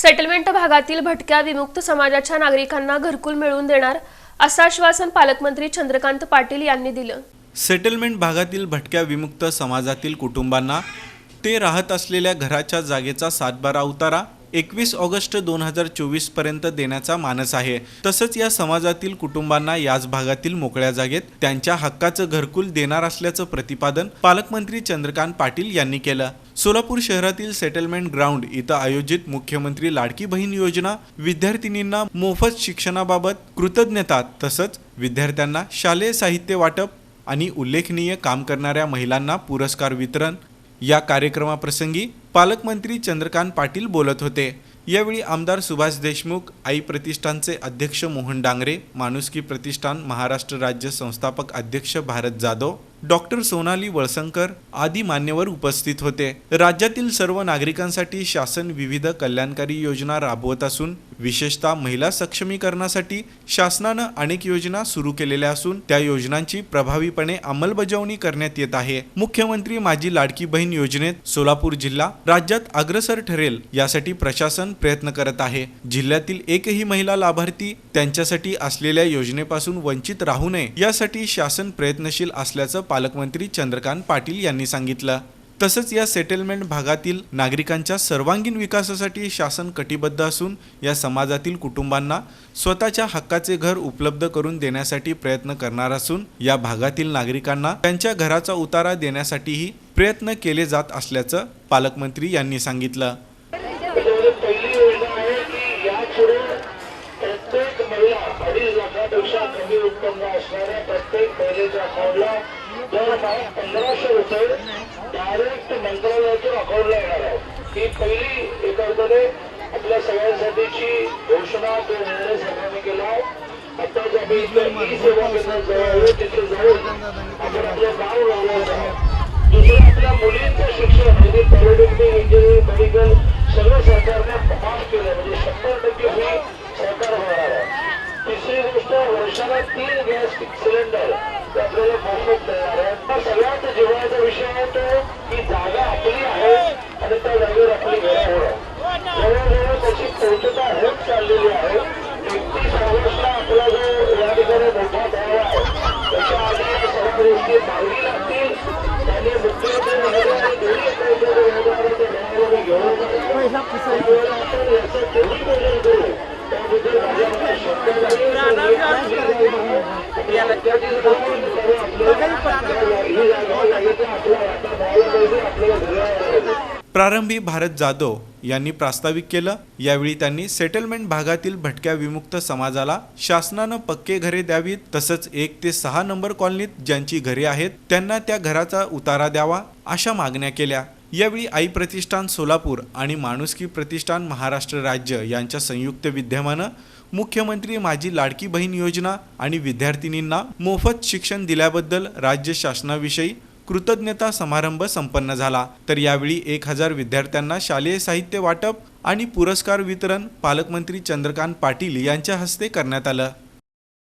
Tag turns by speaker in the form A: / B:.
A: Settlement भागातील भटक्या विमुक्त समाजाच्या नागरिकांना घरकुल मिळवून देणार असं आश्वासन पालकमंत्री चंद्रकांत पाटील यांनी दिलं.
B: सेटलमेंट भागातील भटक्या विमुक्त समाजातील कुटुंबांना ते राहत असलेल्या घराच्या जागेचा सातबारा उतारा एकवीस ऑगस्ट दोन हजार चोवीसपर्यंत देण्याचा मानस आहे. तसंच या समाजातील कुटुंबांना याच भागातील मोकळ्या जागेत त्यांच्या हक्काचं घरकुल देणार असल्याचं प्रतिपादन पालकमंत्री चंद्रकांत पाटील यांनी केलं. सोलापूर शहरातील सेटलमेंट ग्राउंड इथं आयोजित मुख्यमंत्री लाडकी बहीण योजना विद्यार्थिनींना मोफत शिक्षणाबाबत कृतज्ञता तसंच विद्यार्थ्यांना शालेय साहित्य वाटप आणि उल्लेखनीय काम करणाऱ्या महिलांना पुरस्कार वितरण या कार्यक्रमाप्रसंगी पालकमंत्री चंद्रकांत पाटील बोलत होते. यावेळी आमदार सुभाष देशमुख आई प्रतिष्ठानचे अध्यक्ष मोहन डांगरे माणुसकी प्रतिष्ठान महाराष्ट्र राज्य संस्थापक अध्यक्ष भारत जाधव डॉक्टर सोनाली वळसंकर आदी मान्यवर उपस्थित होते. राज्यातील सर्व नागरिकांसाठी शासन विविध कल्याणकारी योजना राबवत असून विशेषतः महिला सक्षमीकरणासाठी शासनानं अनेक योजना सुरू केलेल्या असून त्या योजनांची प्रभावीपणे अंमलबजावणी करण्यात येत आहे. मुख्यमंत्री माझी लाडकी बहीण योजनेत सोलापूर जिल्हा राज्यात अग्रसर ठरेल यासाठी प्रशासन प्रयत्न करत आहे. जिल्ह्यातील एकही महिला लाभार्थी त्यांच्यासाठी असलेल्या योजनेपासून वंचित राहू नये यासाठी शासन प्रयत्नशील असल्याचं पालकमंत्री चंद्रकांत पाटील यांनी सांगितलं. तसंच या सेटलमेंट भागातील नागरिकांच्या सर्वांगीण विकासासाठी शासन कटिबद्ध असून या समाजातील कुटुंबांना स्वतःच्या हक्काचे घर उपलब्ध करून देण्यासाठी प्रयत्न करणार असून या भागातील नागरिकांना त्यांच्या घराचा उतारा देण्यासाठीही प्रयत्न केले जात असल्याचं पालकमंत्री यांनी सांगितलं
C: त्याच्यामध्ये पहिली योजना आहे की यापुढे प्रत्येक महिला त्यापेक्षा कमी उत्पन्न असणाऱ्या प्रत्येक महिलेच्या अकाउंटला दरमहा पंधराशे रुपये डायरेक्ट मंत्रालयातून अकाउंटला येणार आहे ही पहिली एका आपल्या सगळ्यांसाठीची घोषणा तो निर्णय सरकारने केला आहे. आताच आम्ही इथं ई सेवा केंद्रात जवळ आहे तिथे जाऊन आपण आपलं नाव लावलं आहे. दुसरं आपल्या मुलींचं शिक्षण म्हणजे पॉलिटेक्निक इंजिनिअरिंग मेडिकल सर्व सरकारने माफ केलं म्हणजे वर्षाला तीन गॅस सिलेंडर ते आपल्याला मोफत मिळणार आहे सगळ्यात जिव्हाळ्याचा विषय आहे तो
B: प्रारंभी भारत जाधव यांनी प्रास्ताविक केलं. यावेळी त्यांनी सेटलमेंट भागातील भटक्या विमुक्त समाजाला शासनानं पक्के घरे द्यावीत तसंच एक ते सहा नंबर कॉलनीत ज्यांची घरे आहेत त्यांना त्या घराचा उतारा द्यावा अशा मागण्या केल्या. यावेळी आई प्रतिष्ठान सोलापूर आणि माणुसकी प्रतिष्ठान महाराष्ट्र राज्य यांच्या संयुक्त विद्यमानं मुख्यमंत्री माझी लाडकी बहीण योजना आणि विद्यार्थिनींना मोफत शिक्षण दिल्याबद्दल राज्य शासनाविषयी कृतज्ञता समारंभ संपन्न झाला. तर यावेळी एक हजार विद्यार्थ्यांना शालेय साहित्य वाटप आणि पुरस्कार वितरण पालकमंत्री चंद्रकांत पाटील यांच्या हस्ते करण्यात आलं.